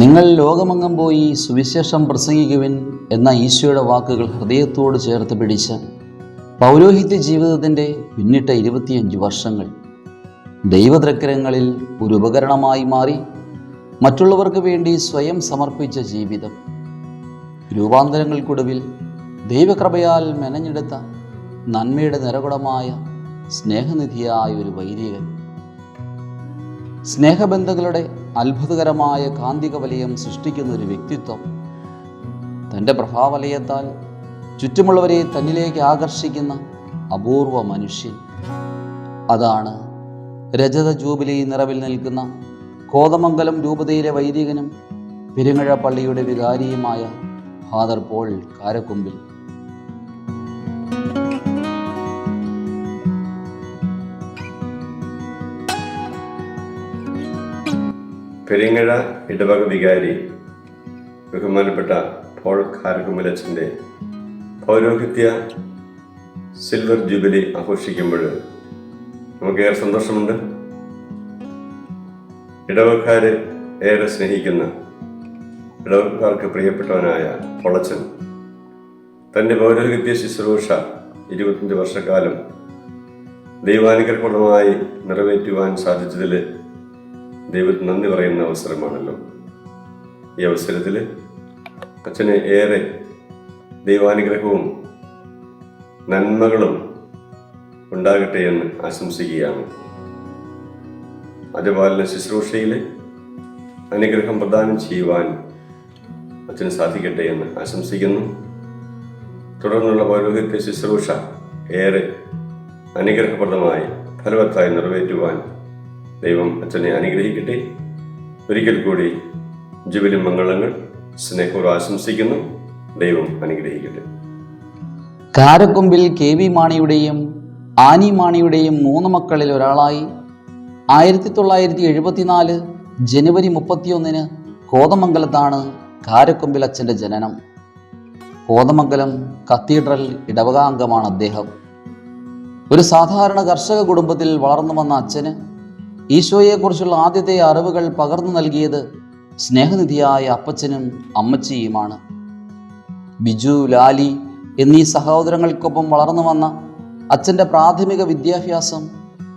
നിങ്ങൾ ലോകമങ്ങം പോയി സുവിശേഷം പ്രസംഗിക്കുവിൻ എന്ന ഈശോയുടെ വാക്കുകൾ ഹൃദയത്തോട് ചേർത്ത് പിടിച്ച് പൗരോഹിത്യ ജീവിതത്തിന്റെ പിന്നിട്ട ഇരുപത്തിയഞ്ച് വർഷങ്ങൾ ദൈവദ്രക്കരങ്ങളിൽ ഒരു ഉപകരണമായി മാറി മറ്റുള്ളവർക്ക് വേണ്ടി സ്വയം സമർപ്പിച്ച ജീവിതം. രൂപാന്തരങ്ങൾക്കൊടുവിൽ ദൈവകൃപയാൽ മെനഞ്ഞെടുത്ത നന്മയുടെ നിരകുടമായ സ്നേഹനിധിയായ ഒരു വൈദികൻ സ്നേഹബന്ധങ്ങളുടെ അത്ഭുതകരമായ കാന്തിക വലയം സൃഷ്ടിക്കുന്ന ഒരു വ്യക്തിത്വം തന്റെ പ്രഭാവലയത്താൽ ചുറ്റുമുള്ളവരെ തന്നിലേക്ക് ആകർഷിക്കുന്ന അപൂർവ മനുഷ്യൻ. അതാണ് രജത ജൂബിലി നിറവിൽ നിൽക്കുന്ന കോതമംഗലം രൂപതയിലെ വൈദികനും പെരുങ്ങഴ പള്ളിയുടെ വികാരിയുമായ ഫാദർ പോൾ കാരക്കൊമ്പിൽ. പെരിങ്ങഴ ഇടവക വികാരി ബഹുമാനപ്പെട്ട പോൾ കാരകുമലച്ചന്റെ പൗരോഹിത്യ സിൽവർ ജൂബിലി ആഘോഷിക്കുമ്പോൾ നമുക്ക് ഏറെ സന്തോഷമുണ്ട്. ഇടവക്കാരെ ഏറെ സ്നേഹിക്കുന്ന ഇടവക്കാർക്ക് പ്രിയപ്പെട്ടവനായ പൊളച്ചൻ തന്റെ പൗരോഹിത്യ ശുശ്രൂഷ ഇരുപത്തഞ്ച് വർഷക്കാലം ദൈവാനുഗ്രഹമായി നിറവേറ്റുവാൻ സാധിച്ചതിൽ ദൈവത്തിന് നന്ദി പറയുന്ന അവസരമാണല്ലോ. ഈ അവസരത്തിൽ അച്ഛനെ ഏറെ ദൈവാനുഗ്രഹവും നന്മകളും ഉണ്ടാകട്ടെ എന്ന് ആശംസിക്കുകയാണ്. അതുപോലെ ശുശ്രൂഷയിൽ അനുഗ്രഹം പ്രദാനം ചെയ്യുവാൻ അച്ഛന് സാധിക്കട്ടെ എന്ന് ആശംസിക്കുന്നു. തുടർന്നുള്ള പൗരോഹിത്യ ശുശ്രൂഷ ഏറെ അനുഗ്രഹപ്രദമായി ഫലവത്തായി നിറവേറ്റുവാൻ ദൈവം അച്ഛനെ അനുഗ്രഹിക്കട്ടെ. ഒരിക്കൽ കൂടി ജുബിലി മംഗളങ്ങൾ സ്നേഹപൂർവം ആശംസിക്കുന്നു. ദൈവം അനുഗ്രഹിക്കട്ടെ. കാരക്കൊമ്പിൽ കെ വി മാണിയുടെയും ആനി മാണിയുടെയും മൂന്ന് മക്കളിൽ ഒരാളായി ആയിരത്തി തൊള്ളായിരത്തി എഴുപത്തിനാല് ജനുവരി മുപ്പത്തിയൊന്നിന് കോതമംഗലത്താണ് കാരക്കൊമ്പിൽ അച്ഛന്റെ ജനനം. കോതമംഗലം കത്തീഡ്രൽ ഇടവകാംഗമാണ് അദ്ദേഹം. ഒരു സാധാരണ കർഷക കുടുംബത്തിൽ വളർന്നു വന്ന അച്ഛന് ഈശോയെക്കുറിച്ചുള്ള ആദ്യത്തെ അറിവുകൾ പകർന്നു നൽകിയത് സ്നേഹനിധിയായ അപ്പച്ചനും അമ്മച്ചിയുമാണ്. ബിജു ലാലി എന്നീ സഹോദരങ്ങൾക്കൊപ്പം വളർന്നു വന്ന അച്ഛന്റെ പ്രാഥമിക വിദ്യാഭ്യാസം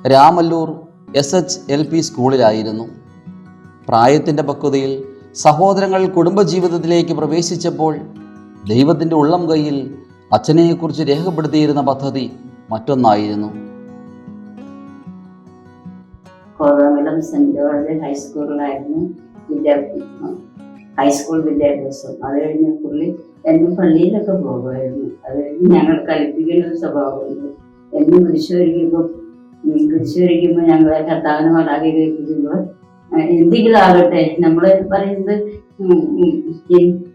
Ramallur S H L P സ്കൂളിലായിരുന്നു. പ്രായത്തിന്റെ പക്വതയിൽ സഹോദരങ്ങൾ കുടുംബജീവിതത്തിലേക്ക് പ്രവേശിച്ചപ്പോൾ ദൈവത്തിന്റെ ഉള്ളം കയ്യിൽ അച്ഛനെക്കുറിച്ച് രേഖപ്പെടുത്തിയിരുന്ന പദ്ധതി മറ്റൊന്നായിരുന്നു. കോതമംഗലം സെന്റ് ജോർജ് ഹൈസ്കൂളിലായിരുന്നു വിദ്യാഭ്യാസം ഹൈസ്കൂൾ വിദ്യാഭ്യാസം. അത് കഴിഞ്ഞ് പുള്ളി എന്നും പള്ളിയിലൊക്കെ പോകുമായിരുന്നു. അത് കഴിഞ്ഞ് ഞങ്ങൾ കളിപ്പിക്കുന്ന ഒരു സ്വഭാവമുണ്ട്. എന്നും കുരിശുവരിക്കുമ്പോൾ കുരിശുവരിക്കുമ്പോൾ ഞങ്ങളെ കർത്താവിനെ വളാകെ കേൾപ്പിക്കുമ്പോൾ എന്തെങ്കിലും ആകട്ടെ നമ്മൾ പറയുന്നത്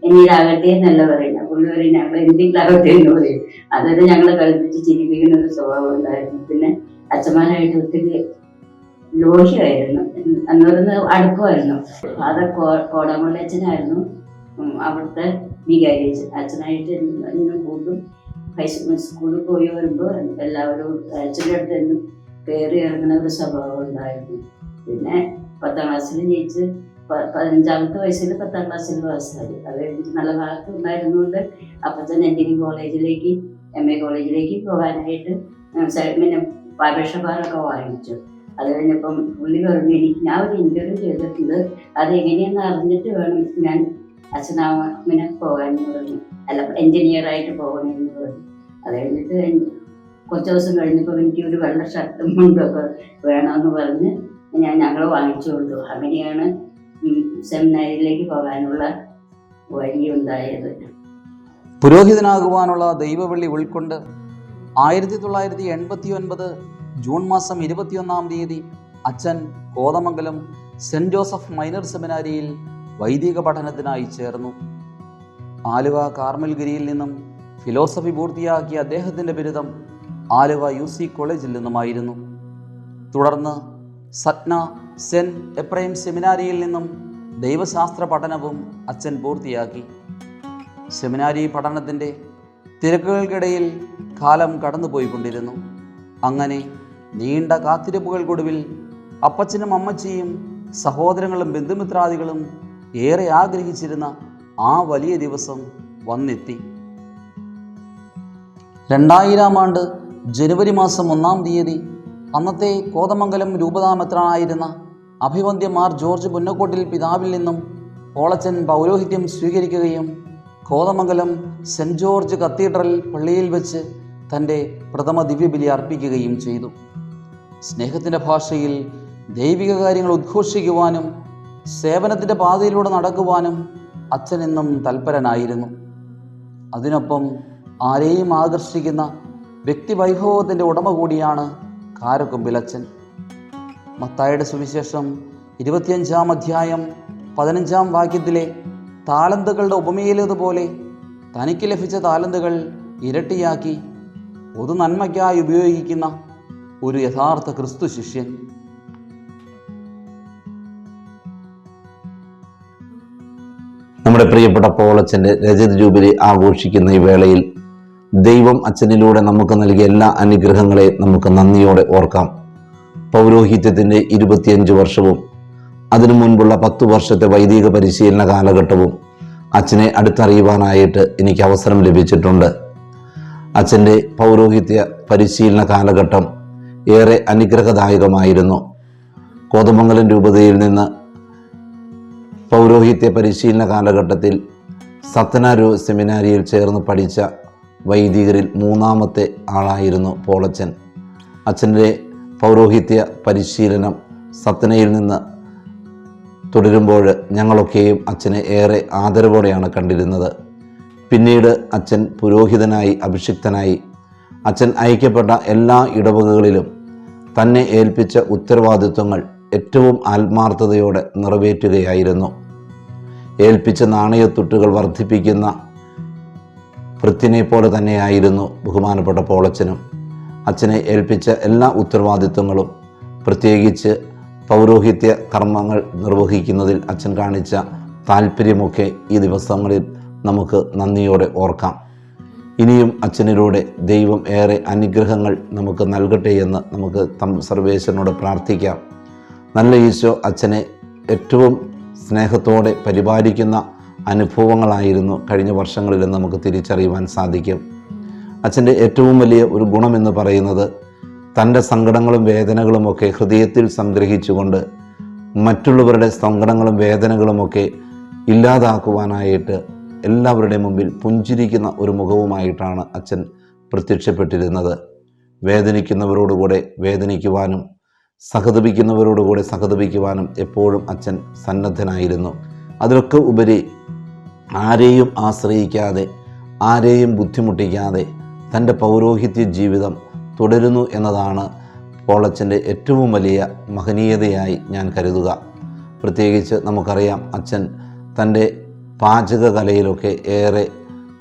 എന്നിലാകട്ടെ എന്നല്ല പറയുന്നത് പുള്ളി പറയും ഞങ്ങൾ എന്തെങ്കിലും ആകട്ടെ എന്ന് പറയും. അതൊരു ഞങ്ങളെ കളിപ്പിച്ച് ചിരിപ്പിക്കുന്ന ഒരു സ്വഭാവം ഉണ്ടായിരുന്നു. പിന്നെ അച്ഛന്മാരായിട്ട് ഒത്തിരി ലോഹ്യമായിരുന്നു അന്നൊരുന്ന് അടുപ്പമായിരുന്നു. ഫാദർ കോടാമള്ളച്ചനായിരുന്നു അവിടുത്തെ വികാരി അച്ഛനായിട്ട് എന്നും കൂട്ടും ഹൈസ്കൂൾ സ്കൂളിൽ പോയി വരുമ്പോൾ എല്ലാവരും അച്ഛന്റെ അടുത്ത് എന്നും കയറി ഇറങ്ങുന്ന ഒരു സ്വഭാവം ഉണ്ടായിരുന്നു. പിന്നെ പത്താം ക്ലാസ്സിൽ ജയിച്ച് പതിനഞ്ചാമത്തെ വയസ്സിൽ പത്താം ക്ലാസ്സിൽ പാസ്സായി. അത് കഴിഞ്ഞിട്ട് നല്ല മാർക്ക് ഉണ്ടായിരുന്നുകൊണ്ട് അപ്പം തന്നെ എഞ്ചിനീയറിംഗ് കോളേജിലേക്ക് എം എ കോളേജിലേക്ക് പോകാനായിട്ട് പിന്നെ പരീക്ഷ പരീക്ഷഭാരമൊക്കെ വാങ്ങിച്ചു. അത് കഴിഞ്ഞപ്പം പുള്ളി പറഞ്ഞു എനിക്ക് ഞാൻ ഒരു ഇന്റർവ്യൂ ചെയ്തിട്ടുണ്ട്. അത് എങ്ങനെയെന്ന് അറിഞ്ഞിട്ട് വേണം ഞാൻ അച്ഛനാമിനെ പോകാൻ പറഞ്ഞു. അല്ല എഞ്ചിനീയർ ആയിട്ട് പോകണമെന്ന് പറഞ്ഞു. അത് കഴിഞ്ഞിട്ട് കുറച്ച് ദിവസം കഴിഞ്ഞപ്പോൾ എനിക്ക് ഒരു വെള്ള ഷർട്ടും മുണ്ടൊക്കെ വേണമെന്ന് പറഞ്ഞ് ഞാൻ ഞങ്ങൾ വാങ്ങിച്ചു കൊടുത്തു അങ്ങനെയാണ് സെമിനാരിയിലേക്ക് പോകാനുള്ള വഴി ഉണ്ടായത് പുരോഹിതനാകുവാനുള്ള ദൈവവള്ളി ഉൾക്കൊണ്ട് ആയിരത്തി തൊള്ളായിരത്തി എൺപത്തി ഒൻപത് ജൂൺ മാസം ഇരുപത്തിയൊന്നാം തീയതി അച്ഛൻ കോതമംഗലം സെന്റ് ജോസഫ് മൈനർ സെമിനാരിയിൽ വൈദിക പഠനത്തിനായി ചേർന്നു. ആലുവ കാർമൽഗിരിയിൽ നിന്നും ഫിലോസഫി പൂർത്തിയാക്കിയ അദ്ദേഹത്തിന്റെ ബിരുദം ആലുവ യു സി കോളേജിൽ നിന്നുമായിരുന്നു. തുടർന്ന് സത്ന സെന്റ് എപ്രൈം സെമിനാരിയിൽ നിന്നും ദൈവശാസ്ത്ര പഠനവും അച്ഛൻ പൂർത്തിയാക്കി. സെമിനാരി പഠനത്തിന്റെ തിരക്കുകൾക്കിടയിൽ കാലം കടന്നുപോയിക്കൊണ്ടിരുന്നു. അങ്ങനെ നീണ്ട കാത്തിരിപ്പുകൾക്കൊടുവിൽ അപ്പച്ചനും അമ്മച്ചിയും സഹോദരങ്ങളും ബന്ധുമിത്രാദികളും ഏറെ ആഗ്രഹിച്ചിരുന്ന ആ വലിയ ദിവസം വന്നെത്തി. രണ്ടായിരം ആണ്ട് ജനുവരി മാസം ഒന്നാം തീയതി അന്നത്തെ കോതമംഗലം അഭിവന്ദ്യ മാർ ജോർജ് പുന്നക്കോട്ടിൽ പിതാവിൽ നിന്നും ഓളച്ചൻ പൗരോഹിത്യം സ്വീകരിക്കുകയും കോതമംഗലം സെന്റ് ജോർജ് കത്തീഡ്രൽ പള്ളിയിൽ വെച്ച് തന്റെ പ്രഥമ ദിവ്യബലി അർപ്പിക്കുകയും ചെയ്തു. സ്നേഹത്തിന്റെ ഭാഷയിൽ ദൈവിക കാര്യങ്ങൾ ഉദ്ഘോഷിക്കുവാനും സേവനത്തിന്റെ പാതയിലൂടെ നടക്കുവാനും അച്ഛൻ എന്നും തൽപരനായിരുന്നു. അതിനൊപ്പം ആരെയും ആകർഷിക്കുന്ന വ്യക്തിവൈഭവത്തിന്റെ ഉടമ കൂടിയാണ് കാരക്കൊമ്പിലച്ഛൻ മത്തായുടെ സുവിശേഷം ഇരുപത്തിയഞ്ചാം അധ്യായം പതിനഞ്ചാം വാക്യത്തിലെ താലന്തുകളുടെ ഉപമയിലേതുപോലെ തനിക്ക് ലഭിച്ച താലന്തുകൾ ഇരട്ടിയാക്കി പൊതു നന്മയ്ക്കായി ഉപയോഗിക്കുന്ന ഒരു യഥാർത്ഥ ക്രിസ്തു ശിഷ്യൻ. നമ്മുടെ പ്രിയപ്പെട്ട പോളച്ചന്റെ രജത ജൂബിലി ആഘോഷിക്കുന്ന ഈ വേളയിൽ ദൈവം അച്ഛനിലൂടെ നമുക്ക് നൽകിയ എല്ലാ അനുഗ്രഹങ്ങളെ നമുക്ക് നന്ദിയോടെ ഓർക്കാം. പൗരോഹിത്യത്തിന്റെ ഇരുപത്തിയഞ്ച് വർഷവും അതിനു മുൻപുള്ള പത്തു വർഷത്തെ വൈദിക പരിശീലന കാലഘട്ടവും അച്ഛനെ അടുത്തറിയുവാനായിട്ട് എനിക്ക് അവസരം ലഭിച്ചിട്ടുണ്ട്. അച്ഛന്റെ പൗരോഹിത്യ പരിശീലന കാലഘട്ടം ഏറെ അനുഗ്രഹദായകമായിരുന്നു. കോതമംഗലം രൂപതയിൽ നിന്ന് പൗരോഹിത്യ പരിശീലന കാലഘട്ടത്തിൽ സത്തനാരു സെമിനാരിയിൽ ചേർന്ന് പഠിച്ച വൈദികരിൽ മൂന്നാമത്തെ ആളായിരുന്നു പോളച്ചൻ. അച്ഛന്റെ പൗരോഹിത്യ പരിശീലനം സത്തനയിൽ നിന്ന് തുടരുമ്പോൾ ഞങ്ങളൊക്കെയും അച്ഛനെ ഏറെ ആദരവോടെയാണ് കണ്ടിരുന്നത്. പിന്നീട് അച്ഛൻ പുരോഹിതനായി അഭിഷിക്തനായി. അച്ഛൻ അയക്കപ്പെട്ട എല്ലാ ഇടവകകളിലും തന്നെ ഏൽപ്പിച്ച ഉത്തരവാദിത്വങ്ങൾ ഏറ്റവും ആത്മാർത്ഥതയോടെ നിറവേറ്റുകയായിരുന്നു. ഏൽപ്പിച്ച നാണയത്തുട്ടുകൾ വർദ്ധിപ്പിക്കുന്ന വൃത്തിനെപ്പോലെ പോലെ തന്നെയായിരുന്നു ബഹുമാനപ്പെട്ട പോളച്ചനും. അച്ഛനെ ഏൽപ്പിച്ച എല്ലാ ഉത്തരവാദിത്വങ്ങളും പ്രത്യേകിച്ച് പൗരോഹിത്യ കർമ്മങ്ങൾ നിർവഹിക്കുന്നതിൽ അച്ഛൻ കാണിച്ച താല്പര്യമൊക്കെ ഈ ദിവസങ്ങളിൽ നമുക്ക് നന്ദിയോടെ ഓർക്കാം. ഇനിയും അച്ഛനിലൂടെ ദൈവം ഏറെ അനുഗ്രഹങ്ങൾ നമുക്ക് നൽകട്ടെ എന്ന് നമുക്ക് തം സർവേശ്വരനോട് പ്രാർത്ഥിക്കാം. നല്ല ഈശോ അച്ഛനെ ഏറ്റവും സ്നേഹത്തോടെ പരിപാലിക്കുന്ന അനുഭവങ്ങളായിരുന്നു കഴിഞ്ഞ വർഷങ്ങളിൽ നമുക്ക് തിരിച്ചറിയുവാൻ സാധിക്കും. അച്ഛന്റെ ഏറ്റവും വലിയ ഒരു ഗുണമെന്ന് പറയുന്നത് തന്റെ സങ്കടങ്ങളും വേദനകളുമൊക്കെ ഹൃദയത്തിൽ സംഗ്രഹിച്ചുകൊണ്ട് മറ്റുള്ളവരുടെ സങ്കടങ്ങളും വേദനകളുമൊക്കെ ഇല്ലാതാക്കുവാനായിട്ട് എല്ലാവരുടെയും മുമ്പിൽ പുഞ്ചിരിക്കുന്ന ഒരു മുഖവുമായിട്ടാണ് അച്ഛൻ പ്രത്യക്ഷപ്പെട്ടിരുന്നത്. വേദനിക്കുന്നവരോടുകൂടെ വേദനിക്കുവാനും സഹതപിക്കുന്നവരോടുകൂടെ സഹതപിക്കുവാനും എപ്പോഴും അച്ഛൻ സന്നദ്ധനായിരുന്നു. അതിലൊക്കെ ഉപരി ആരെയും ആശ്രയിക്കാതെ ആരെയും ബുദ്ധിമുട്ടിക്കാതെ തന്റെ പൗരോഹിത്യ ജീവിതം തുടരുന്നു എന്നതാണ് പോളച്ചന്റെ ഏറ്റവും വലിയ മഹനീയതയായി ഞാൻ കരുതുക. പ്രത്യേകിച്ച് നമുക്കറിയാം അച്ഛൻ തന്റെ പാചകകലയിലൊക്കെ ഏറെ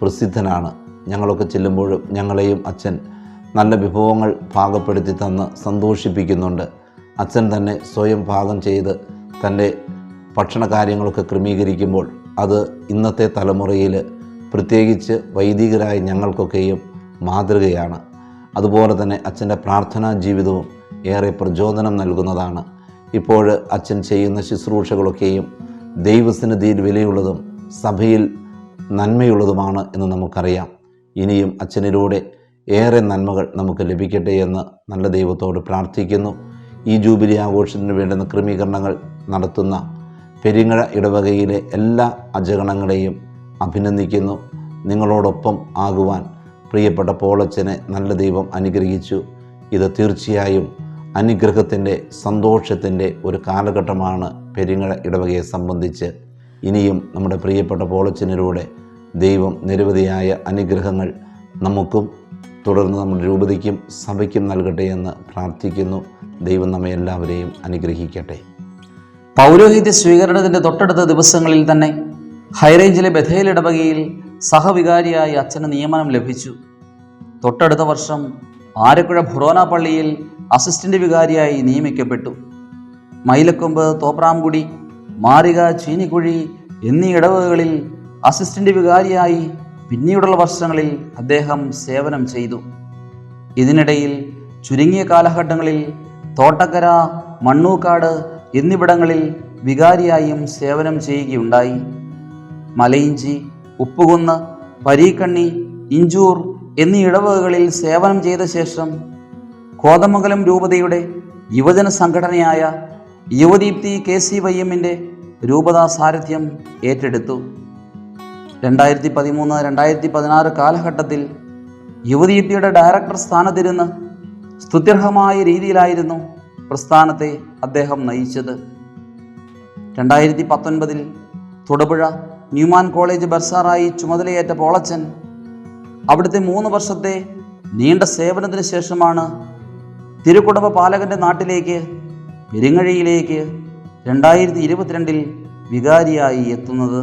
പ്രസിദ്ധനാണ്. ഞങ്ങളൊക്കെ ചെല്ലുമ്പോഴും ഞങ്ങളെയും അച്ഛൻ നല്ല വിഭവങ്ങൾ പാകപ്പെടുത്തി തന്ന് സന്തോഷിപ്പിക്കുന്നുണ്ട്. അച്ഛൻ തന്നെ സ്വയം പാകം ചെയ്ത് തന്റെ ഭക്ഷണ കാര്യങ്ങളൊക്കെ ക്രമീകരിക്കുമ്പോൾ അത് ഇന്നത്തെ തലമുറയിൽ പ്രത്യേകിച്ച് വൈദികരായ ഞങ്ങൾക്കൊക്കെയും മാതൃകയാണ്. അതുപോലെ തന്നെ അച്ഛന്റെ പ്രാർത്ഥനാ ജീവിതവും ഏറെ പ്രചോദനം നൽകുന്നതാണ്. ഇപ്പോൾ അച്ഛൻ ചെയ്യുന്ന ശുശ്രൂഷകളൊക്കെയും ദൈവസന്നിധിയിൽ വിലയുള്ളതും സഭയിൽ നന്മയുള്ളതുമാണ് എന്ന് നമുക്കറിയാം. ഇനിയും അച്ഛനിലൂടെ ഏറെ നന്മകൾ നമുക്ക് ലഭിക്കട്ടെ എന്ന് നല്ല ദൈവത്തോട് പ്രാർത്ഥിക്കുന്നു. ഈ ജൂബിലി ആഘോഷത്തിന് വേണ്ടുന്ന ക്രമീകരണങ്ങൾ നടത്തുന്ന പെരിങ്ങഴ ഇടവകയിലെ എല്ലാ അജഗണങ്ങളെയും അഭിനന്ദിക്കുന്നു. നിങ്ങളോടൊപ്പം ആകുവാൻ പ്രിയപ്പെട്ട പോളച്ചനെ നല്ല ദൈവം അനുഗ്രഹിച്ചു. ഇത് തീർച്ചയായും അനുഗ്രഹത്തിന്റെ സന്തോഷത്തിന്റെ ഒരു കാലഘട്ടമാണ് പെരിങ്ങഴ ഇടവകയെ സംബന്ധിച്ച്. ഇനിയും നമ്മുടെ പ്രിയപ്പെട്ട പോളച്ചനിലൂടെ ദൈവം നിരവധിയായ അനുഗ്രഹങ്ങൾ നമുക്കും തുടർന്ന് നമ്മുടെ രൂപതയ്ക്കും സഭയ്ക്കും നൽകട്ടെ എന്ന് പ്രാർത്ഥിക്കുന്നു. ദൈവം നമ്മെ എല്ലാവരെയും അനുഗ്രഹിക്കട്ടെ. പൗരോഹിത്യ സ്വീകരണത്തിന്റെ തൊട്ടടുത്ത ദിവസങ്ങളിൽ തന്നെ ഹൈറേഞ്ചിലെ ബഥേൽ ഇടവകയിൽ സഹവികാരിയായി അച്ഛന് നിയമനം ലഭിച്ചു. തൊട്ടടുത്ത വർഷം ആരക്കുഴ ഭുറോന പള്ളിയിൽ അസിസ്റ്റന്റ് വികാരിയായി നിയമിക്കപ്പെട്ടു. മൈലക്കൊമ്പ് തോപ്രാംകുടി മാരിക ചീനിക്കുഴി എന്നീ ഇടവകകളിൽ അസിസ്റ്റന്റ് വികാരിയായി പിന്നീടുള്ള വർഷങ്ങളിൽ അദ്ദേഹം സേവനം ചെയ്തു. ഇതിനിടയിൽ ചുരുങ്ങിയ കാലഘട്ടങ്ങളിൽ തോട്ടക്കര മണ്ണൂക്കാട് എന്നിവിടങ്ങളിൽ വികാരിയായും സേവനം ചെയ്യുകയുണ്ടായി. മലയിഞ്ചി ഉപ്പുകുന്ന് പരീക്കണ്ണി ഇഞ്ചൂർ എന്നീ ഇടവകകളിൽ സേവനം ചെയ്ത ശേഷം കോതമംഗലം രൂപതയുടെ യുവജന സംഘടനയായ യുവദീപ്തി കെ സി വൈ എമ്മിന്റെ രൂപതാ സാരഥ്യം ഏറ്റെടുത്തു. രണ്ടായിരത്തി പതിമൂന്ന് രണ്ടായിരത്തി പതിനാറ് കാലഘട്ടത്തിൽ യുവദീപ്തിയുടെ ഡയറക്ടർ സ്ഥാനത്തിരുന്ന് സ്തുത്യർഹമായ രീതിയിലായിരുന്നു പ്രസ്ഥാനത്തെ അദ്ദേഹം നയിച്ചത്. രണ്ടായിരത്തി പത്തൊൻപതിൽ തൊടുപുഴ ന്യൂമാൻ കോളേജ് ബർസാറായി ചുമതലയേറ്റ പോളച്ചൻ അവിടുത്തെ മൂന്ന് വർഷത്തെ നീണ്ട സേവനത്തിന് ശേഷമാണ് തിരുക്കുടവ പാലകന്റെ നാട്ടിലേക്ക് പെരിങ്ങഴിയിലേക്ക് രണ്ടായിരത്തി ഇരുപത്തിരണ്ടിൽ വികാരിയായി എത്തുന്നത്.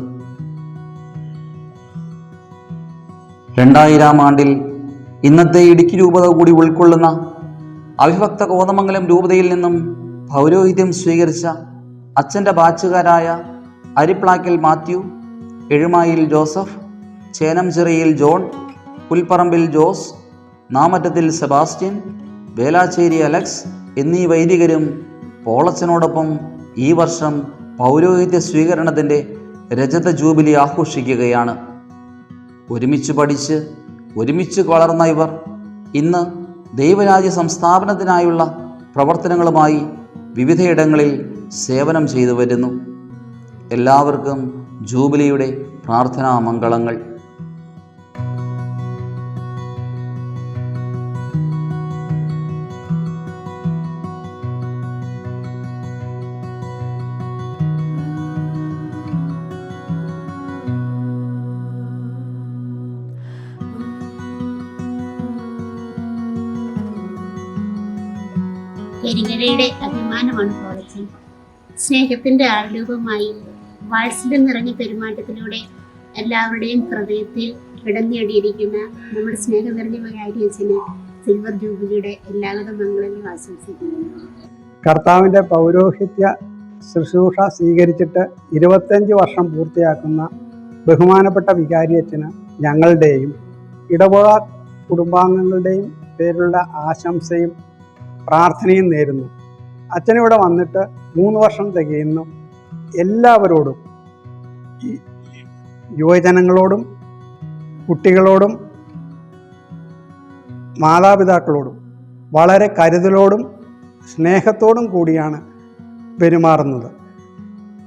രണ്ടായിരം ആണ്ടിൽ ഇന്നത്തെ ഇടുക്കി രൂപത കൂടി ഉൾക്കൊള്ളുന്ന അവിഭക്ത കോതമംഗലം രൂപതയിൽ നിന്നും പൗരോഹിത്യം സ്വീകരിച്ച അച്ഛന്റെ ബാച്ചുകാരായ അരിപ്ലാക്കിൽ മാത്യു എഴുമായിൽ ജോസഫ് ചേനംചിറയിൽ ജോൺ പുൽപ്പറമ്പിൽ ജോസ് നാമറ്റത്തിൽ സെബാസ്റ്റ്യൻ വേലാച്ചേരി അലക്സ് എന്നീ വൈദികരും പോളച്ചനോടൊപ്പം ഈ വർഷം പൗരോഹിത്യ സ്വീകരണത്തിന്റെ രജത ജൂബിലി ആഘോഷിക്കുകയാണ്. ഒരുമിച്ച് പഠിച്ച് ഒരുമിച്ച് വളർന്ന ഇവർ ഇന്ന് ദൈവരാജ്യ സംസ്ഥാപനത്തിനായുള്ള പ്രവർത്തനങ്ങളുമായി വിവിധയിടങ്ങളിൽ സേവനം ചെയ്തു വരുന്നു. എല്ലാവർക്കും ജൂബിലിയുടെ പ്രാർത്ഥനാ മംഗളങ്ങൾ പെരിങ്ങരയുടെ അഭിമാനമാണ് കോളേജിൽ സ്നേഹത്തിന്റെ ആരൂപമായി വാത്സല്യം നിറഞ്ഞ പെരുമാറ്റത്തിലൂടെ എല്ലാവരുടെയും ഹൃദയത്തിൽ ഇടം നേടിയിരിക്കുന്ന നമ്മുടെ സ്നേഹം നിറഞ്ഞ വികാരിയച്ഛന് സിൽവർ ജൂബിലിയുടെ എല്ലാവിധ മംഗളങ്ങളും ആശംസിക്കുന്നു. കർത്താവിന്റെ പൗരോഹിത്യ ശുശ്രൂഷ സ്വീകരിച്ചിട്ട് ഇരുപത്തഞ്ച് വർഷം പൂർത്തിയാക്കുന്ന ബഹുമാനപ്പെട്ട വികാരിയച്ഛന് ഞങ്ങളുടെയും ഇടവക കുടുംബാംഗങ്ങളുടെയും പേരിലുള്ള ആശംസയും പ്രാർത്ഥനയും നേരുന്നു. അച്ഛനിവിടെ വന്നിട്ട് മൂന്ന് വർഷം തികയുന്നു. എല്ലാവരോടും യുവജനങ്ങളോടും കുട്ടികളോടും മാതാപിതാക്കളോടും വളരെ കരുതലോടും സ്നേഹത്തോടും കൂടിയാണ് പെരുമാറുന്നത്.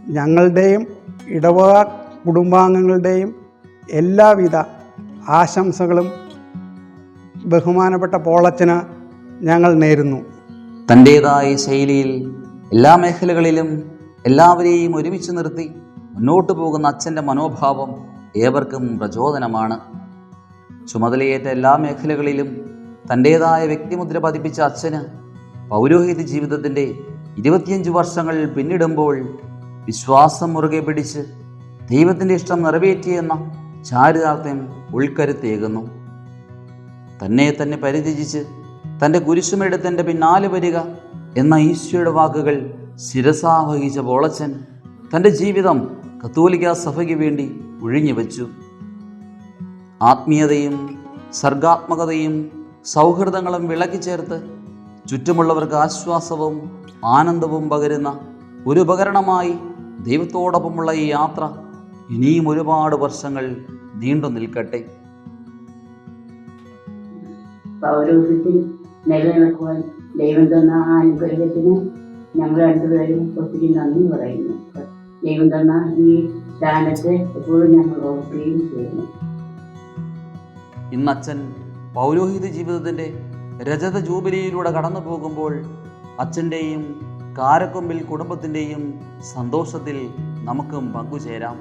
ഞങ്ങളുടെയും ഇടവക കുടുംബാംഗങ്ങളുടെയും എല്ലാവിധ ആശംസകളും ബഹുമാനപ്പെട്ട പോളച്ചന് ഞങ്ങൾ നേരുന്നു. തന്റേതായ ശൈലിയിൽ എല്ലാ മേഖലകളിലും എല്ലാവരെയും ഒരുമിച്ച് നിർത്തി മുന്നോട്ട് പോകുന്ന അച്ഛന്റെ മനോഭാവം ഏവർക്കും പ്രചോദനമാണ്. ചുമതലയേറ്റ എല്ലാ മേഖലകളിലും തന്റേതായ വ്യക്തിമുദ്ര പതിപ്പിച്ച അച്ഛന് പൗരോഹിത ജീവിതത്തിന്റെ ഇരുപത്തിയഞ്ച് വർഷങ്ങൾ പിന്നിടുമ്പോൾ വിശ്വാസം മുറുകെ പിടിച്ച് ദൈവത്തിന്റെ ഇഷ്ടം നിറവേറ്റിയെന്ന ചാരിതാർത്ഥ്യം ഉൾക്കരുത്തേകുന്നു. തന്നെ തന്നെ പരിത്യജിച്ച് തന്റെ കുരിശുമെടുത്തന്റെ പിന്നാലെ വരിക എന്ന ഈശോയുടെ വാക്കുകൾ ശിരസാവഹിച്ച പോളച്ചൻ തന്റെ ജീവിതം കത്തോലിക്ക സഭയ്ക്ക് വേണ്ടി ഒഴിഞ്ഞു വച്ചു. ആത്മീയതയും സർഗാത്മകതയും സൗഹൃദങ്ങളും വിളക്കി ചേർത്ത് ചുറ്റുമുള്ളവർക്ക് ആശ്വാസവും ആനന്ദവും പകരുന്ന ഒരു ഉപകരണമായി ദൈവത്തോടൊപ്പമുള്ള ഈ യാത്ര ഇനിയും ഒരുപാട് വർഷങ്ങൾ നീണ്ടു നിൽക്കട്ടെ. പൗരോഹിത്യത്തിൽ നിലനിൽക്കുവാൻ ദൈവം തന്ന ആ അനുഗ്രഹത്തിന് ഞങ്ങൾ രണ്ടുപേരും ഒത്തിരി നന്ദി പറയുന്നു. ദൈവം തന്ന ഈ ദാനത്തെ എപ്പോഴും ഞങ്ങൾ ഓർക്കുകയും ചെയ്യുന്നു. ഇന്ന് അച്ഛൻ പൗരോഹിത ജീവിതത്തിന്റെ രജത ജൂബിലിയിലൂടെ കടന്നു പോകുമ്പോൾ അച്ഛന്റെയും കാരക്കൊമ്പിൽ കുടുംബത്തിന്റെയും സന്തോഷത്തിൽ നമുക്കും പങ്കുചേരാം.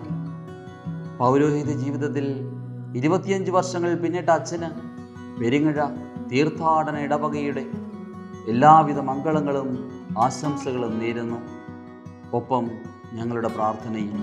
പൗരോഹിത ജീവിതത്തിൽ ഇരുപത്തിയഞ്ച് വർഷങ്ങൾ പിന്നിട്ട അച്ഛന് പെരിങ്ങഴ തീർത്ഥാടന ഇടവകയുടെ എല്ലാവിധ മംഗളങ്ങളും ആശംസകളും നേരുന്നു. ഒപ്പം ഞങ്ങളുടെ പ്രാർത്ഥനയും